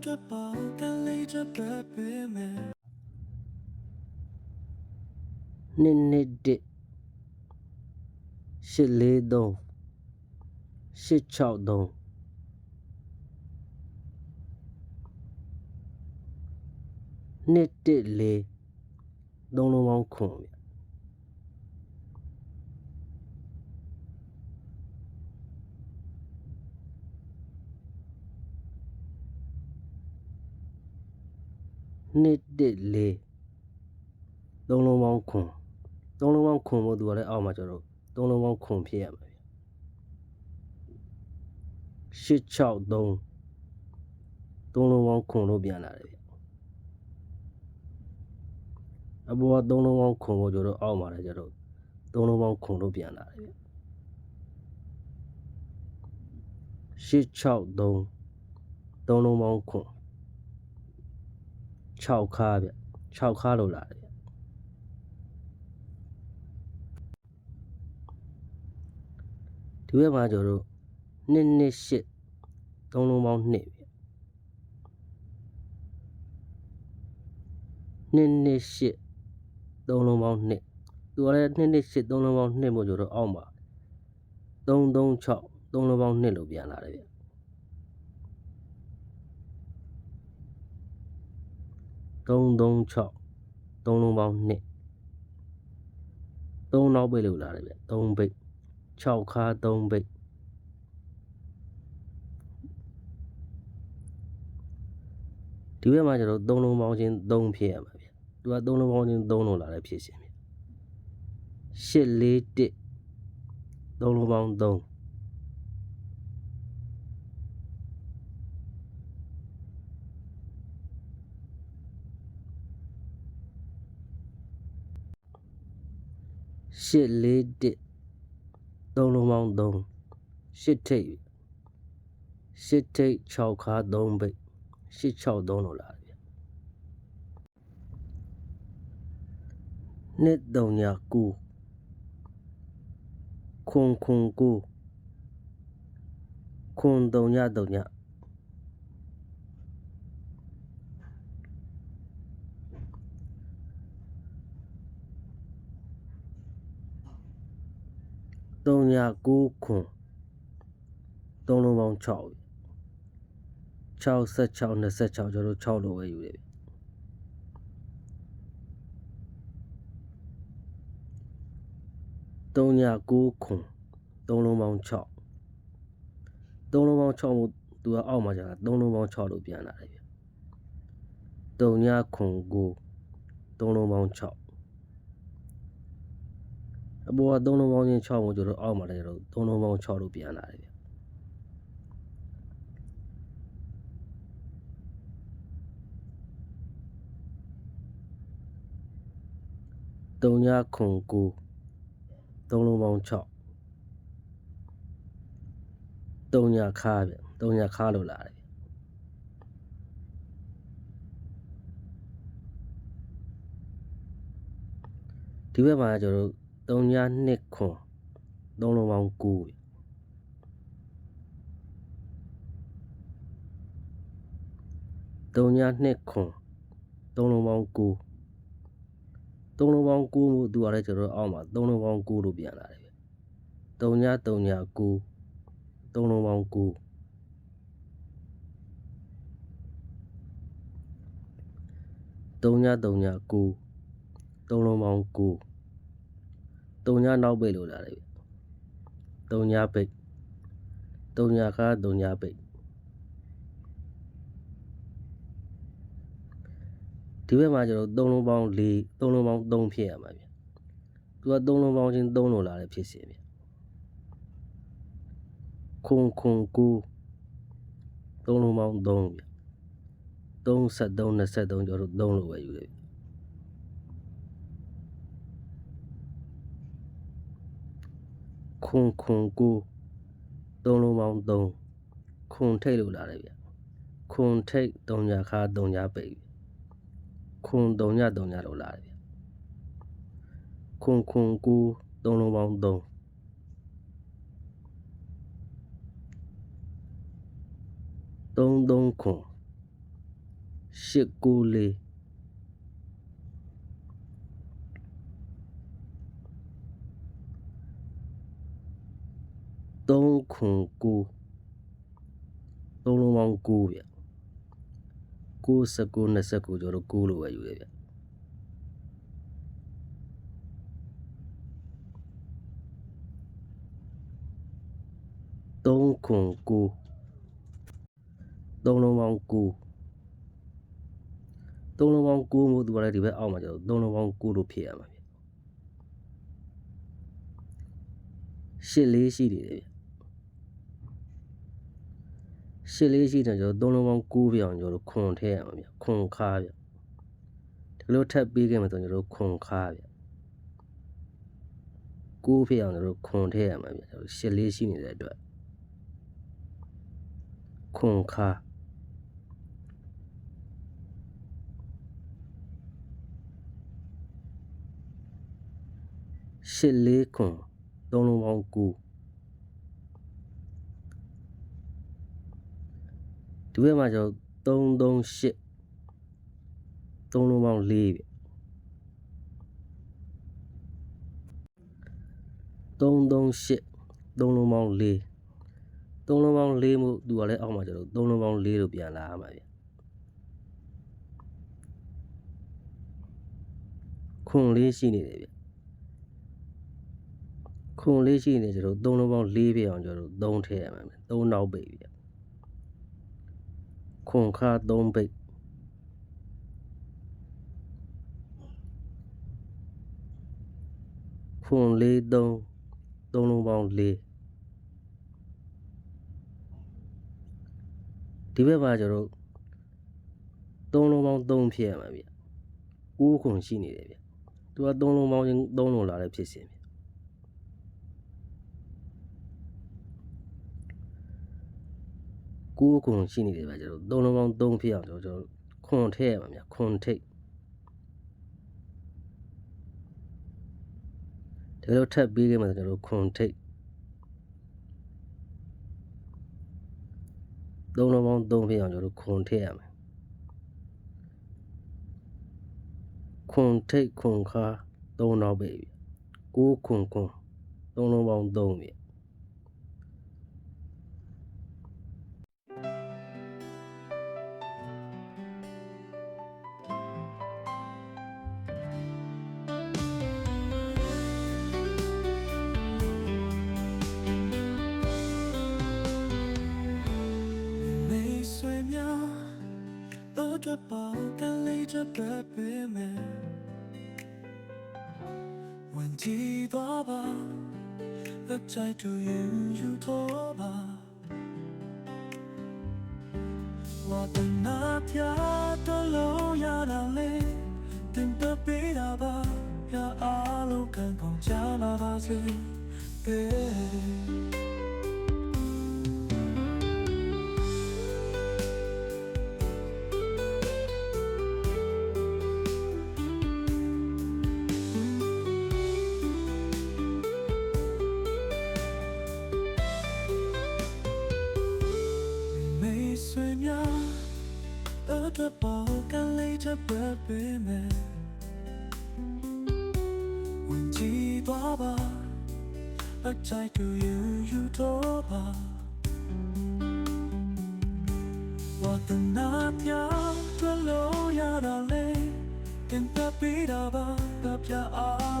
အတွက်ပါကလေးချက်ပဲပေးမယ်နှစ်နှစ်တစ်ရှစ်လေးသုံးရှစ်၆သုံးနှစ်တစ်လေးသုံးလုံးပေါင်းခွန်ဗျ နှစ်တစ်လေးသုံးလုံးပေါင်းခွန်သုံးလုံးပေါင်းခွန်ဖို့သူကလည်းအောက်မှာကျတော့သုံးလုံးပေါင်းခွန်ဖြစ်ရမှာဗျရှစ်၆သုံးသုံးလုံးပေါင်းခွန်လို့ပြန်လာတယ်ဗျအပေါ်ကသုံးလုံးပေါင်းခွန်ဖို့ကျတော့အောက်မှာလည်းကျတော့သုံးလုံးပေါင်းခွန်လို့ပြန်လာတယ်ဗျရှစ်၆သုံးသုံးလုံးပေါင်းခွန် 6ခါဗျ6ခါလို့လာတယ်ဗျဒီဘက်မှာကျတော့နှစ်နှစ်ရှစ်သုံးလုံးပေါင်း2ဗျနှစ်နှစ်ရှစ်သုံးလုံးပေါင်း2သူကလည်းနှစ်နှစ်ရှစ်သုံးလုံးပေါင်း2မို့ကျတော့အောက်မှာ336သုံးလုံးပေါင်း2လို့ပြန်လာတယ်ဗျ 336သုံးလုံးပေါင်း2 3နောက်ပိတ်လို့လာတယ်ဗျ3ပိတ်6ခါ3ပိတ်ဒီဘက်မှာကျတော့3လုံးပေါင်းချင်း3ဖြစ်ရမှာဗျသူက3လုံးပေါင်းချင်း3လုံးလာတဲ့ဖြစ်ရှင်ဗျ8 4 1 3လုံးပေါင်း3 ရှစ်လေးတစ်သုံးလုံးပေါင်း3ရှစ်ထိပ်ရှစ်ထိပ်6ခါ3ပိတ်ရှစ်6 3လို့လာတယ်ဗျနှစ်3ည9ခွန်ခွန်9ခွန်3ည3ည 3ည9ခွန်3လုံးပေါင်း6ပြီ66 26ကျွန်တော်တို့6လို့ပဲယူတယ်ဗျ3ည9ခွန်3လုံးပေါင်း6 3လုံးပေါင်း6မို့သူကအောက်မှာကြာ3လုံးပေါင်း6လို့ပြန်လာတယ်ဗျ3ညခွန်9 3လုံးပေါင်း6 အပေါ်က3လုံးပေါင်းချင်း6မို့ကျွန်တော်အောက်မှာလည်းကျွန်တော်3လုံးပေါင်း6လို့ပြန်လာတယ်ဗျ3ညခွန်9 3လုံးပေါင်း6 3ညခါဗျ3ညခါလို့လာတယ်ဗျဒီဘက်မှာကျွန်တော် တို့3ည2ခွန်3လုံးပေါင်း9ဗျ3ည2ခွန်3လုံးပေါင်း9 3လုံးပေါင်း9မှုသူကလည်းကျွန်တော်တို့အောက်မှာ3လုံးပေါင်း9လို့ပြန်လာတယ်ဗျ3ည3ည9 3လုံးပေါင်း9 3ည3ည9 3လုံးပေါင်း9 3ညနောက်ပိတ်လို့လာတယ်ဗျ3ညပိတ်3ညခါ3ညပိတ်ဒီဘက်မှာကျွန်တော်3လုံးပေါင်း4 3လုံးပေါင်း3ဖြစ်ရမှာဗျသူက3လုံးပေါင်းချင်း3လို့လာတယ်ဖြစ်စီဗျခွန်ခွန်9 3လုံးပေါင်း3ဗျ33 23ကျွန်တော်တို့3လို့ပဲယူတယ် ခွန်ခွန်9 3လုံးပေါင်း3ခွန်ထိတ်လို့လာတယ်ဗျခွန်ထိတ်3ညာခါ3ညာပိတ်ဗျခွန်3ည3ညလို့လာတယ်ဗျခွန်ခွန်9 3လုံးပေါင်း3 3 3ခွန်8943 ခွန်9သုံးလုံးပေါင်း9ဗျ9 19 29ကျော်တော့9လို့ပဲယူရဗျ3ခွန်9သုံးလုံးပေါင်း9သုံးလုံးပေါင်း9မို့သူကလည်းဒီဘက်အောက်မှာကျတော့သုံးလုံးပေါင်း9လို့ဖြစ်ရမှာဗျရှစ်လေးရှိနေတယ်ဗျ ရှစ်လေးရှိတယ်ကျတော့သုံးလုံးပေါင်း9ပြအောင်ကျတော့ခွန်ထည့်ရမှာဗျခွန်ခါဗျဒီလိုထပ်ပြီးခဲ့မှဆိုကျတော့ခွန်ခါဗျ9ဖြစ်အောင်ကျတော့ခွန်ထည့်ရမှာဗျကျတော့ရှစ်လေးရှိနေတဲ့အတွက်ခွန်ခါရှစ်လေးခွန်သုံးလုံးပေါင်း9 ဒီဘက်မှာကျတော့338သုံးလုံးပေါင်း4ပြ338သုံးလုံးပေါင်း4သုံးလုံးပေါင်း4မို့သူကလည်းအောက်မှာကျတော့သုံးလုံးပေါင်း4လို့ပြန်လာရမှာဗျခွန်လေးရှိနေတယ်ဗျခွန်လေးရှိနေကြတော့သုံးလုံးပေါင်း၄ပြည့်အောင်ကျတော့သုံးထည့်ရမှာမယ်သုံးနောက်ပိတ်ပြ ခွန်ခါသုံးပိတ်ခွန်လေးသုံးသုံးလုံးပေါင်း၄ဒီဘက်မှာကျတော့သုံးလုံးပေါင်း၃ဖြစ်ရမှာဗျကိုးခွန်ရှိနေတယ်ဗျသူကသုံးလုံးပေါင်းချင်းသုံးလုံးလာတဲ့ဖြစ်စဉ်ဗျ ကိုးခုရှိနေတယ်ဗျာကျွန်တော်သုံးလုံးပေါင်း3ဖြစ်အောင်ကျွန်တော်ခွန်ထည့်ရမှာဗျာခွန်ထိတ်ဒီလိုထပ်ပြီးခဲ့မှာကျွန်တော်ခွန်ထိတ်သုံးလုံးပေါင်း3ဖြစ်အောင်ကျွန်တော်ခွန်ထည့်ရမှာခွန်ထိတ်ခွန်ခါသုံးတော့ပဲဗျာကိုးခွန်ခွန်သုံးလုံးပေါင်း3ဗျာ တပါကလေးတပဲပေးမယ်ဝန်ကြည့်သွားပါ Look tight to you you တော့ပါဝတ်နာပြတလို့ရတာလေတင်တပေးတာပါရအားလုံးကံကောင်းချလာပါစေ Baby ပေးမယ်ဝင်ကြည့်သွားပါအချိုက်တူယူယူတော့ပါဝတ်တနာပြတွေ့လို့ရတာလေတင်ပြပေးတာပါပြပြအား